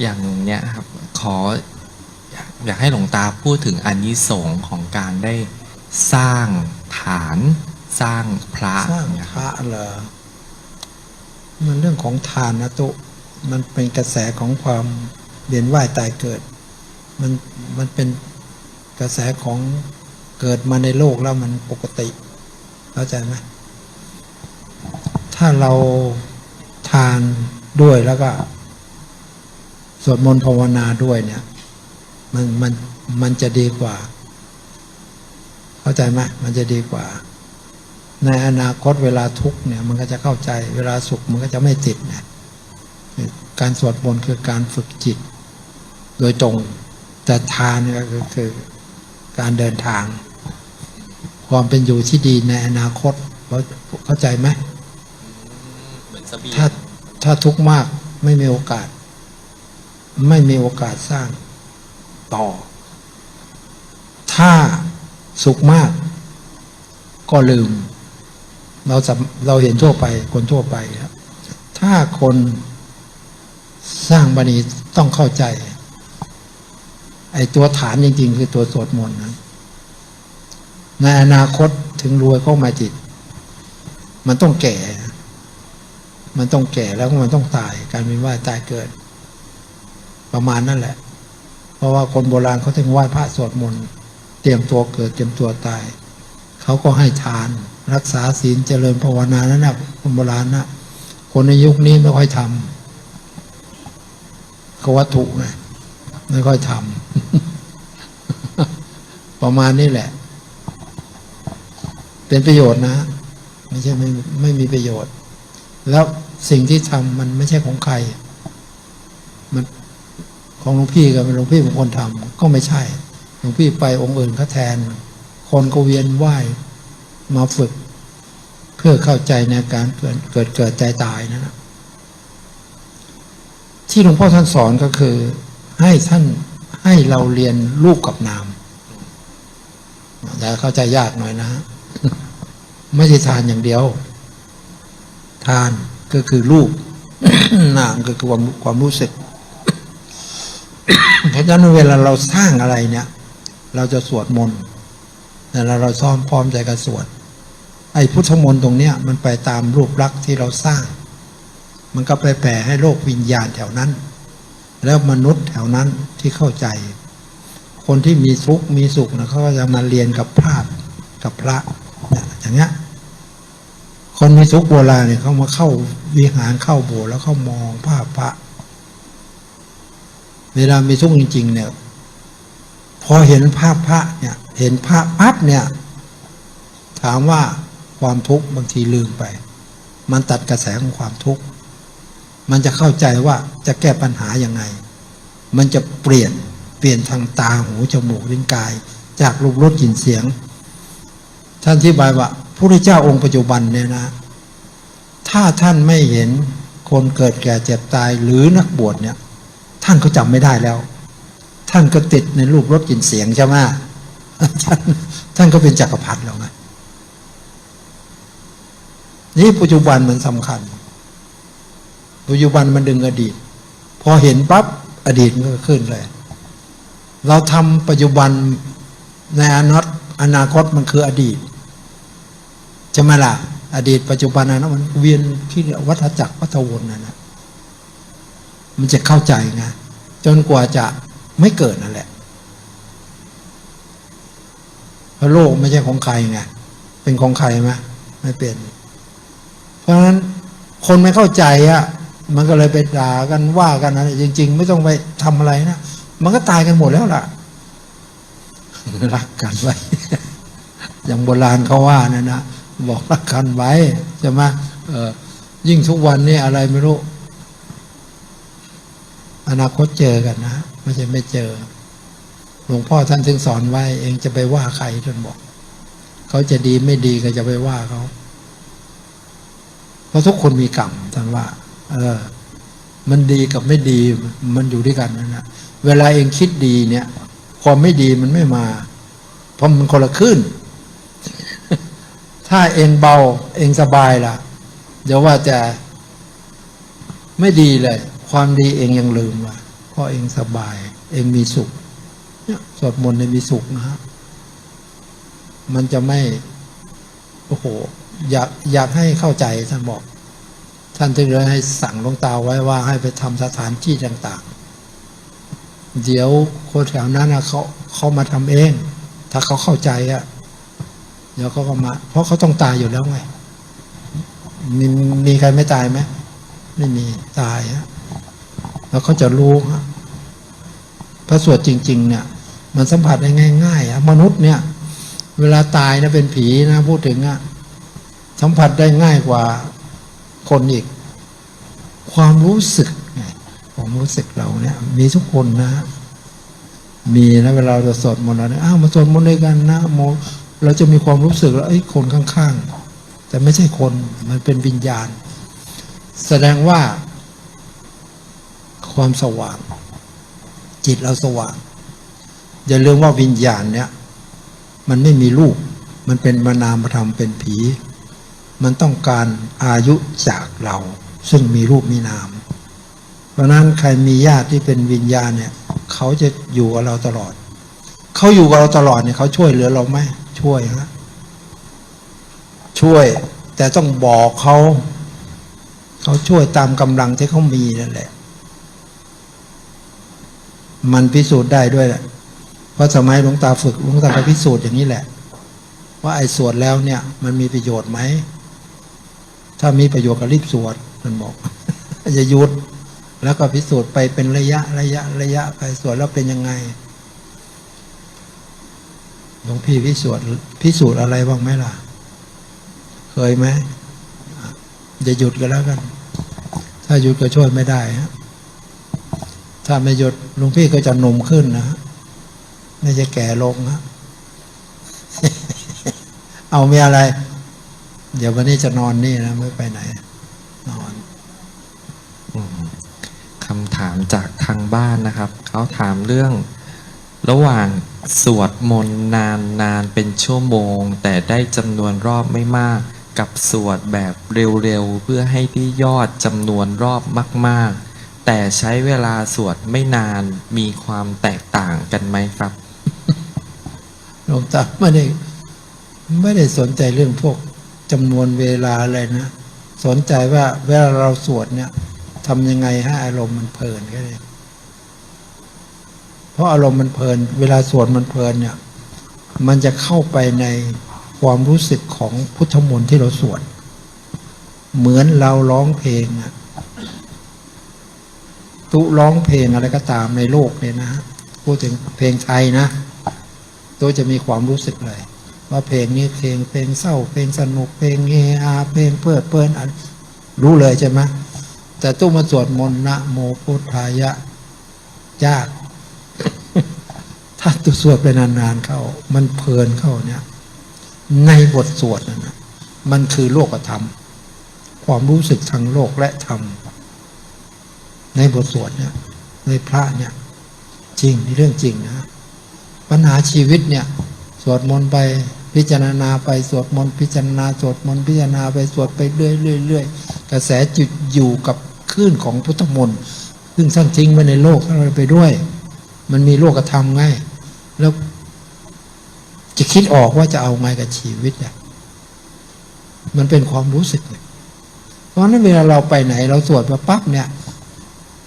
อย่างเนี้ยครับขออยากอยากให้หลวงตาพูดถึงอานิสงส์ของการได้สร้างฐานสร้างพระสร้างเนี่ยพครับระเหรอมันเรื่องของทานนะตุมันเป็นกระแสของความเวียนว่ายตายเกิด มันมันเป็นกระแสของเกิดมาในโลกแล้วมันปกติเข้าใจไหมถ้าเราทานด้วยแล้วก็ส วดมนต์ภาวนาด้วยเนี่ย มันมันมันจะดีกว่า เข้าใจไหมมันจะดีกว่า ในอนาคตเวลาทุกข์เนี่ย มันก็จะเข้าใจ เวลาสุขมันก็จะไม่ติดเนี่ยการสวดมนต์คือการฝึกจิต โดยตรงแต่ทานเนี่ยก็คือคือการเดินทาง ความเป็นอยู่ที่ดีในอนาคตเขาเข้าใจไหมเหมือนเสบียถ้างถ้าทุกข์มากไม่มีโอกาส ไม่มีโอกาสสร้างต่อ ถ้าสุขมาก ก็ลืม เราสำเราเห็นทั่วไป คนทั่วไปครับถ้าคนสร้างบันีต้องเข้าใจ ไอ้ตัวฐานจริง ๆ คือตัวสวดมนต์นะในอนาคตถึงรวยเข้ามาจิต มันต้องแก่ มันต้องแก่แล้วก็มันต้องตาย การเป็นว่ายตายเกิด ประมาณนั่นแหละ เพราะว่าคนโบราณเขาถึงไหว้พระสวดมนต์เตรียมตัวเกิดเตรียมตัวตาย เขาก็ให้ทาน รักษาศีลเจริญภาวนานั่นนะคนโบราณนะคนในยุคนี้ไม่ค่อยทำเขาวัตถุไงไม่ค่อยทำประมาณนี้แหละ เป็นประโยชน์นะ ไม่ใช่ไม่ไม่มีประโยชน์ แล้วสิ่งที่ทำมันไม่ใช่ของใคร ของหลวงพี่กับหลวงพี่เป็นคนทำก็ไม่ใช่ หลวงพี่ไปองค์อื่นเขาแทน คนก็เวียนไหวมาฝึก เพื่อเข้าใจในการเกิดเกิดเกิดใจตายนะ ที่หลวงพ่อท่านสอนก็คือ ให้ท่านให้เราเรียนรูปกับนามแต่เข้าใจยากหน่อยนะไม่ใช่ทานอย่างเดียว ทานก็คือรูปนามก็คือความความรู้สึก เพราะฉะนั้นเวลาเราสร้างอะไรเนี่ย เราจะสวดมนต์แต่เราซ้อมพร้อมใจกันสวดไอ้พุทธมนต์ตรงเนี้ยมันไปตามรูปลักษณ์ที่เราสร้าง มันก็ไปแผ่ให้โลกวิญญาณแถวนั้น แล้วมนุษย์แถวนั้นที่เข้าใจ คนที่มีทุกข์มีสุขนะเขาก็จะมาเรียนกับพระกับพระเนี่ยอย่างเงี้ยคนมีทุกข์โบราณเนี่ยเขามาเข้าวิหารเข้าโบสถ์แล้วเขามองภาพพระ เวลามีทุกข์จริงๆเนี่ยพอเห็นภาพพระเนี่ย เห็นพระปั๊บเนี่ย ถามว่าความทุกข์บางทีลืมไป มันตัดกระแสของความทุกข์มันจะเข้าใจว่าจะแก้ปัญหายังไง มันจะเปลี่ยนเปลี่ยนทางตาหูจมูกลิ้นกาย จากรูปรสกลิ่นเสียง ท่านอธิบายว่าพระพุทธเจ้าองค์ปัจจุบันเนี่ยนะ ถ้าท่านไม่เห็นคนเกิดแก่เจ็บตายหรือนักบวชเนี่ย ท่านก็จำไม่ได้แล้ว ท่านก็ติดในรูปรสกลิ่นเสียงใช่ไหมท่านท่านก็เป็นจักรพรรดิแล้วไงนี่ปัจจุบันมันสำคัญ ปัจจุบันมันดึงอดีต พอเห็นปั๊บอดีตมันก็ขึ้นเลย เราทำปัจจุบันในอนาคตอนาคตมันคืออดีตใช่ไหมล่ะ อดีตปัจจุบันนะมันเวียนที่วัฏจักรวัฏวนนั่นนะ มันจะเข้าใจไงจนกว่าจะไม่เกิดนั่นแหละเพราะโลกไม่ใช่ของใครไง เป็นของใครไหมไม่เป็น เพราะฉะนั้นคนไม่เข้าใจอะ มันก็เลยไปด่ากันว่ากันนะจริง ๆ ไม่ต้องไปทำอะไรนะ มันก็ตายกันหมดแล้วล่ะ รักกันไว้ อย่างโบราณเขาว่านะนะ บอกรักกันไว้ใช่ไหมเออยิ่งทุกวันนี้อะไรไม่รู้ อนาคตเจอกันนะไม่ใช่ไม่เจอ หลวงพ่อท่านถึงสอนไว้ เองจะไปว่าใครท่านบอก เขาจะดีไม่ดีก็จะไปว่าเขา เพราะทุกคนมีกรรมท่านว่า เออ มันดีกับไม่ดีมันอยู่ด้วยกันนั่นนะเวลาเองคิดดีเนี่ย ความไม่ดีมันไม่มา เพราะมันคนละขึ้น ถ้าเองเบา เองสบายล่ะ เดี๋ยวว่าจะไม่ดีเลย ความดีเองยังลืมว่าราะเองสบาย เองมีสุขเนี่ยสวดมนต์เนี่ยมีสุขนะฮะมันจะไม่ โอ้โห อยากอยากให้เข้าใจท่านบอก ท่านจึงเลยให้สั่งลงตาไว้ว่าให้ไปทำสถานที่ต่างๆ เดี๋ยวคนแถวนั้นนะเขาเขามาทำเอง ถ้าเขาเข้าใจอะเดี๋ยวเขาก็มา เพราะเขาต้องตายอยู่แล้วไง มีมีใครไม่ตายไหมไม่มีตายฮะ แล้วเขาจะรู้ฮะพระสวดจริง ๆ เนี่ย มันสัมผัสได้ง่ายๆมนุษย์เนี่ย เวลาตายนะเป็นผีนะพูดถึงอะสัมผัสได้ง่ายกว่าคนอีก ความรู้สึกไงความรู้สึกเราเนี่ย มีทุกคนนะมีนะเวลาเราสวดมนต์เนี่ยอ้าวมาสวดมนต์ด้วยกันนะโมเราจะมีความรู้สึกแล้วไอ้คนข้างๆ แต่ไม่ใช่คนมันเป็นวิญญาณ แสดงว่า ความสว่าง จิตเราสว่าง อย่าลืมว่าวิญญาณเนี่ย มันไม่มีรูป มันเป็นมานามธรรมเป็นผี มันต้องการอายุจากเรา ซึ่งมีรูปมีนาม เพราะฉะนั้นใครมีญาติที่เป็นวิญญาณเนี่ย เขาจะอยู่กับเราตลอด เขาอยู่กับเราตลอดเนี่ยเขาช่วยเหลือเราไหมช่วยฮะช่วยแต่ต้องบอกเขา เขาช่วยตามกำลังที่เขามีนั่นแหละ มันพิสูจน์ได้ด้วยแหละเพราะสมัยหลวงตาฝึกหลวงตาไปพิสูจน์อย่างนี้แหละ ว่าไอ้สวดแล้วเนี่ย มันมีประโยชน์ไหม ถ้ามีประโยชน์ก็รีบสวดมันบอกอย่าหยุดแล้วก็พิสูจน์ไปเป็นระยะระยะระยะไปสวดแล้วเป็นยังไงหลวงพี่พิสูจน์พิสูจน์อะไรบ้างไหมล่ะ เคยไหมอะอย่าหยุดกันแล้วกัน ถ้าหยุดก็ช่วยไม่ได้ฮะ ถ้าไม่หยุดลวงพี่ก็จะหนุ่มขึ้นนะไม่จะแก่ลงฮะเอามีอะไร เดี๋ยววันนี้จะนอนนี่นะไม่ไปไหน นอนอคำถามจากทางบ้านนะครับ เขาถามเรื่อง ระหว่างสวดมนต์นานนานเป็นชั่วโมง แต่ได้จำนวนรอบไม่มาก กับสวดแบบเร็วๆ เพื่อให้ได้ยอดจำนวนรอบมาก ๆ แต่ใช้เวลาสวดไม่นานมีความแตกต่างกันไหมครับหลวงตาไม่ได้ไม่ได้สนใจเรื่องพวกจำนวนเวลาอะไรนะ สนใจว่าเวลาเราสวดเนี่ยทำยังไงให้อารมณ์มันเพลินก็เลยเพราะอารมณ์มันเพลิน เวลาสวดมันเพลินเนี่ย มันจะเข้าไปในความรู้สึกของพุทธมนต์ที่เราสวด เหมือนเราร้องเพลงอะ ตุร้องเพลงอะไรก็ตามในโลกเนี่ยนะพูดถึงเพลงไทยนะตัวจะมีความรู้สึกเลย ว่าเพลงนี้เพลงเพลงเศร้า เพลงสนุกเพลงเฮฮาเพลงเพลิดเพลินอันรู้เลยใช่ไหมแต่ตู้มาสวดมนต์นะโมพุทธายะยากถ้าตัวสวดไปนานๆเข้า มันเพลินเข้าเนี่ย ในบทสวดนั่นนะมันคือโลกธรรม ความรู้สึกทางโลกและธรรม ในบทสวดเนี่ยในพระเนี่ยจริงนี่เรื่องจริงนะปัญหาชีวิตเนี่ย สวดมนต์ไปพิจารณาไปสวดมนต์พิจารณาสวดมนต์พิจารณาไปสวดไปเรื่อยเรื่อยเรื่อยกระแสจิตอยู่กับคลื่นของพุทธมนต์ซึ่งท่านทิ้งไว้ในโลกท่านเอาไปด้วย มันมีโลกธรรมไงแล้ว จะคิดออกว่าจะเอาไงกับชีวิตเนี่ยมันเป็นความรู้สึกเนี่ยเพราะนั้นเวลาเราไปไหน เราสวดมาปั๊บเนี่ย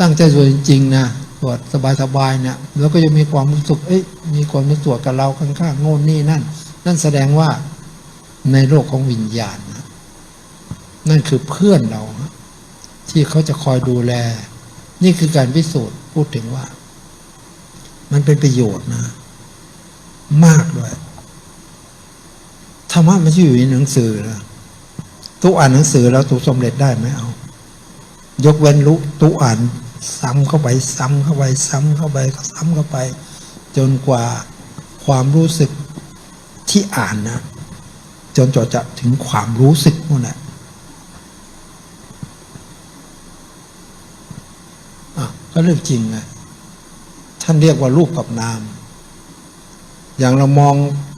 ตั้งใจสวดจริงๆนะสวดสบายๆเนี่ยแล้วก็จะมีความรู้สึกเอ้ยมีคนมาสวดกับเราข้างๆโง่นนี่นั่น นั่นแสดงว่าในโลกของวิญญาณนะนั่นคือเพื่อนเรา ที่เขาจะคอยดูแล นี่คือการพิสูจน์พูดถึงว่า มันเป็นประโยชน์นะ มากด้วยธรรมะไม่ใช่อยู่ในหนังสือนะตุกอ่านหนังสือแล้วตุกสำเร็จได้ไหมเอา ยกเว้นลุตุอ่าน ซ้ำเข้าไปซ้ำเข้าไปซ้ำเข้าไปซ้ำเข้าไป จนกว่าความรู้สึกที่อ่านนะ จนจดจะถึงความรู้สึกนู่นแหละอะก็เรื่องจริงไงท่านเรียกว่ารูปกับนาม อย่างเรามอง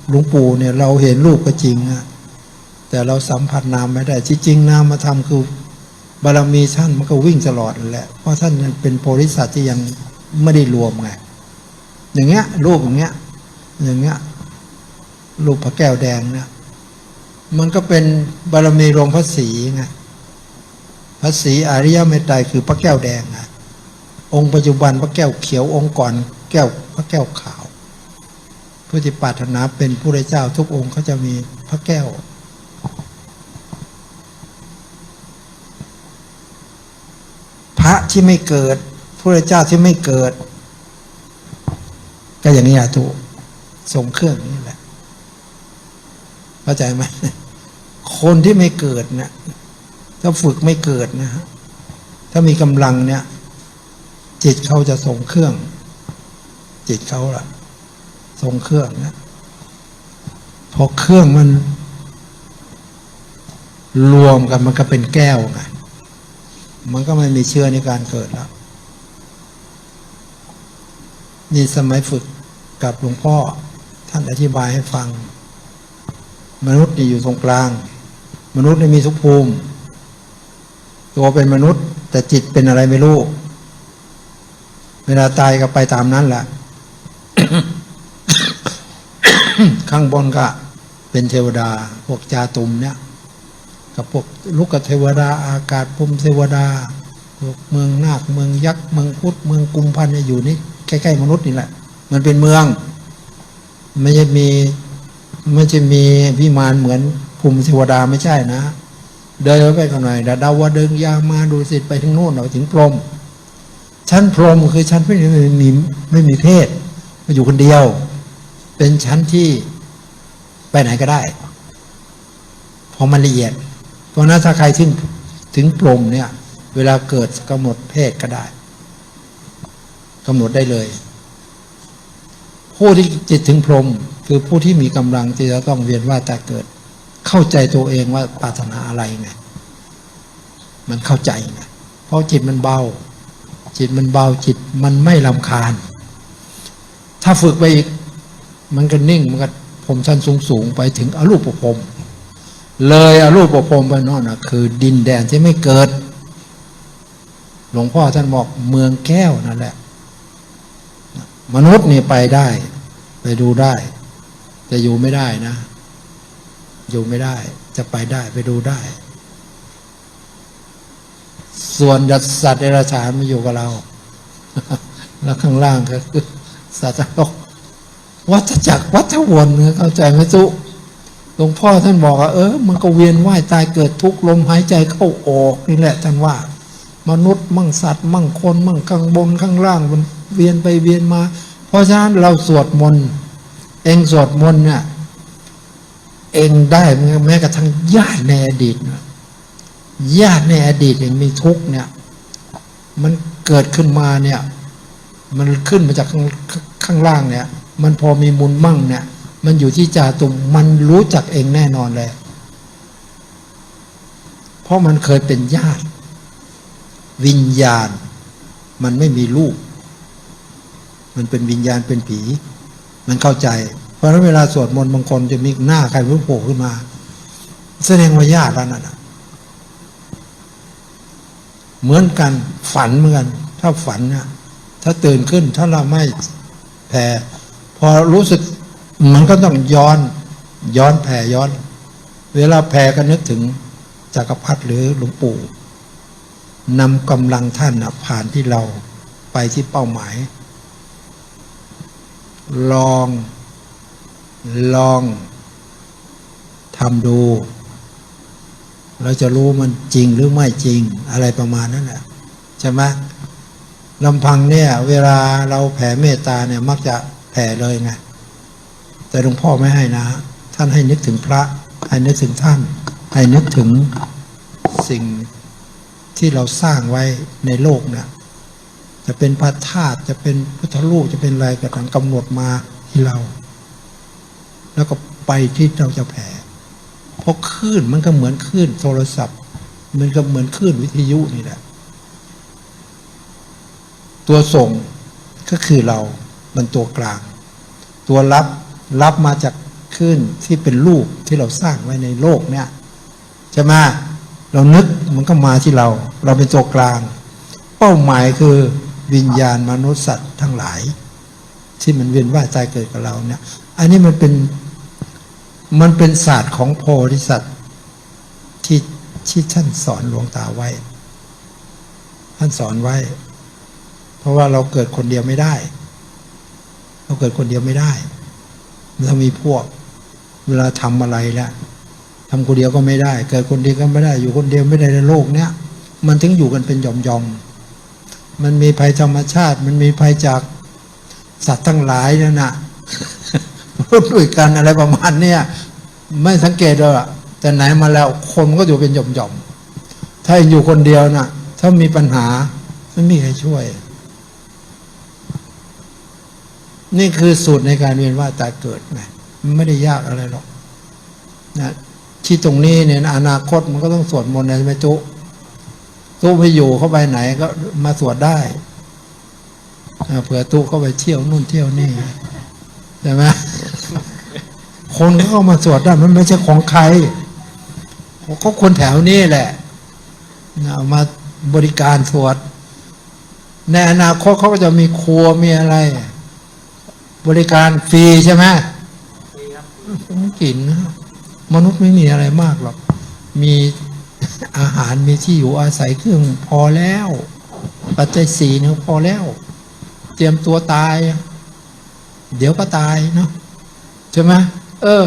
หลวงปู่เนี่ย เราเห็นรูปก็จริงอะแต่เราสัมผัสนามไม่ได้ที่จริงนามมาทำคือ บารมีท่านมันก็วิ่งตลอดแหละเพราะท่านเป็นโพธิสัตว์ที่ยังไม่ได้รวมไงอย่างเงี้ย รูปอย่างเงี้ย อย่างเงี้ย รูปพระแก้วแดงเนี่ยมันก็เป็นบารมีรวมพระศรีไงพระศรีอริยเมตไตรคือพระแก้วแดงไงองค์ปัจจุบันพระแก้วเขียวองค์ก่อนแก้วพระแก้วขาวผู้ที่ปรารถนาเป็นผู้ได้เจ้าทุกองค์เขาจะมีพระแก้ว พระ ที่ไม่เกิดผู้ได้เจ้าที่ไม่เกิด ก็อย่างนี้อะถูกส่งเครื่องนี่แหละเข้าใจไหมคนที่ไม่เกิดเนี่ยถ้าฝึกไม่เกิดนะฮะถ้ามีกำลังเนี่ย จิตเขาจะส่งเครื่อง จิตเขาล่ะส่งเครื่องนะพอเครื่องมัน รวมกันมันก็เป็นแก้วไง มันก็ไม่มีเชื้อในการเกิดแล้วนี่สมัยฝึกกับหลวงพ่อ ท่านอธิบายให้ฟัง มนุษย์นี่อยู่ตรงกลาง มนุษย์นี่มีทุกภูมิ ตัวเป็นมนุษย์ แต่จิตเป็นอะไรไม่รู้ เวลาตายก็ไปตามนั้นแหละข้างบนก็เป็นเทวดาพวกจาตุมเนี่ย กับพวกลูกเทวดาอากาศภูมิเทวดาพวกเมืองนาคเมืองยักษ์เมืองพุทธเมืองกุมพันเนี่ยอยู่นี่ใกล้ๆมนุษย์นี่แหละ มันเป็นเมืองไม่ใช่มีไม่ใช่มีวิมานเหมือนภูมิเทวดาไม่ใช่นะ เดินไปกันหน่อยดาวดึงยามาดูสิไปถึงโน่นเอาถึงพรมชั้นพรมคือชั้นไม่มีไม่มีไม่มีเพศมาอยู่คนเดียว เป็นชั้นที่ไปไหนก็ได้ พอมันละเอียด ราะนั้นถ้าใครถึงถึงพรมเนี่ย เวลาเกิดกำหนดเพศก็ได้กำหนดได้เลย ผู้ที่จิตถึงพรมคือผู้ที่มีกำลังที่จะต้องเวียนว่าแต่เกิด เข้าใจตัวเองว่าปรารถนาอะไรไงมันเข้าใจไงเพราะจิตมันเบา จิตมันเบาจิตมันไม่ลำคาญ ถ้าฝึกไปอีก มันก็นิ่งมันก็ผมชั้นสูงสูงไปถึงอรูปภพ เลยอรูปภพไปนั่นนะคือ ดินแดนที่ไม่เกิด หลวงพ่อท่านบอกเมืองแก้วนั่นแหละ มนุษย์นี่ไปได้ ไปดูได้แต่อยู่ไม่ได้นะ อยู่ไม่ได้ จะไปได้ไปดูได้ ส่วนสัตว์เดรัจฉานมาอยู่กับเรา แล้วข้างล่างก็คือสัตว์โลกวัฏจักรวัฏวนเนี่ยเข้าใจไหมจุ หลวงพ่อท่านบอกว่าเออมันก็เวียนว่ายตายเกิดทุกข์ลมหายใจเข้าออกนี่แหละท่านว่า มนุษย์มั่งสัตว์ มั่งคนมั่งข้างบนข้างล่างมันเวียนไปเวียนมา เพราะฉะนั้นเราสวดมนต์เองสวดมนต์เนี่ยเองได้แม้กระทั่งญาติในอดีตญาติในอดีตเองมีทุกข์เนี่ยมันเกิดขึ้นมาเนี่ย มันขึ้นมาจากข้างข้างล่างเนี่ย มันพอมีมุลมั่งเนี่ย มันอยู่ที่จาตุมมันรู้จักเองแน่นอนเลย เพราะมันเคยเป็นญาติ วิญญาณ มันไม่มีลูก มันเป็นวิญญาณเป็นผี มันเข้าใจ เพราะฉะนั้นเวลาสวดมนต์บางคนจะมีหน้าใครรู้โผล่ขึ้นมา แสดงว่าญาติแล้วนั่นะเหมือนกันฝันเหมือนกันถ้าฝันเนี่ยถ้าตื่นขึ้นถ้าเราไม่แผ่พอรู้สึก มันก็ต้องย้อนย้อนแผ่ย้อน เวลาแผ่ก็นึกถึงจักรพรรดิหรือหลวงปู่นำกำลังท่านผ่านที่เราไปที่เป้าหมาย ลอง ลองทำดู เราจะรู้มันจริงหรือไม่จริงอะไรประมาณนั้นแหละใช่ไหมลำพังเนี่ย เวลาเราแผ่เมตตาเนี่ยมักจะแผ่เลยไง แต่หลวงพ่อไม่ให้นะ ท่านให้นึกถึงพระ ให้นึกถึงท่าน ให้นึกถึงสิ่งที่เราสร้างไว้ในโลกเนี่ยจะเป็นพระธาตุจะเป็นพุทธรูปจะเป็นอะไรก็ต้องกำหนดมาที่เรา แล้วก็ไปที่เราจะแผ่เพราะคลื่นมันก็เหมือนคลื่นโทรศัพท์ มันก็เหมือนคลื่นวิทยุนี่แหละ ตัวส่งก็คือเรามันตัวกลาง ตัวรับ รับมาจากคลื่นที่เป็นรูปที่เราสร้างไว้ในโลกเนี่ยใช่ไหมเรานึกมันก็มาที่เรา เราเป็นตัวกลาง เป้าหมายคือวิญญาณมนุษย์สัตว์ทั้งหลาย ที่มันเวียนว่ายตายเกิดกับเราเนี่ย อันนี้มันเป็นมันเป็นศาสตร์ของโพธิสัตว์ที่ที่ท่านสอนหลวงตาไว้ ท่านสอนไว้ เพราะว่าเราเกิดคนเดียวไม่ได้ เราเกิดคนเดียวไม่ได้ เรามีพวก เวลาทำอะไรแล้วทำคนเดียวก็ไม่ได้ เกิดคนเดียวก็ไม่ได้ อยู่คนเดียวไม่ได้ในโลกเนี้ยมันถึงอยู่กันเป็นหย่อมๆมันมีภัยธรรมชาติ มันมีภัยจากสัตว์ทั้งหลายนั่นน่ะพูดด้วยกันอะไรประมาณเนี้ยไม่สังเกตเลยอะแต่ไหนมาแล้วคนก็อยู่เป็นหย่อมๆถ้าอยู่คนเดียวน่ะ ถ้ามีปัญหาไม่มีใครช่วย นี่คือสูตรในการเวียนว่ายตายเกิดไงไม่ได้ยากอะไรหรอกนะที่ตรงนี้เนี่ยอนาคตมันก็ต้องสวดมนต์นะใช่ไหมจุตุไปอยู่เข้าไปไหนก็มาสวดได้เผื่อตุเข้าไปเที่ยวนู่นเที่ยวนี่ใช่ไหมคนก็เขามาสวดได้มันไม่ใช่ของใครเขาคนแถวนี้แหละนะเอามาบริการสวด ในอนาคตเขาก็จะมีครัวมีอะไร บริการฟรีใช่ไหมไมกินนะมนุษย์ไม่มีอะไรมากหรอก มีอาหารมีที่อยู่อาศัยเครื่องพอแล้ว ปัจจัยสี่เนี่พอแล้ว เตรียมตัวตาย เดี๋ยวก็ตายเนาะใช่ไหมเออ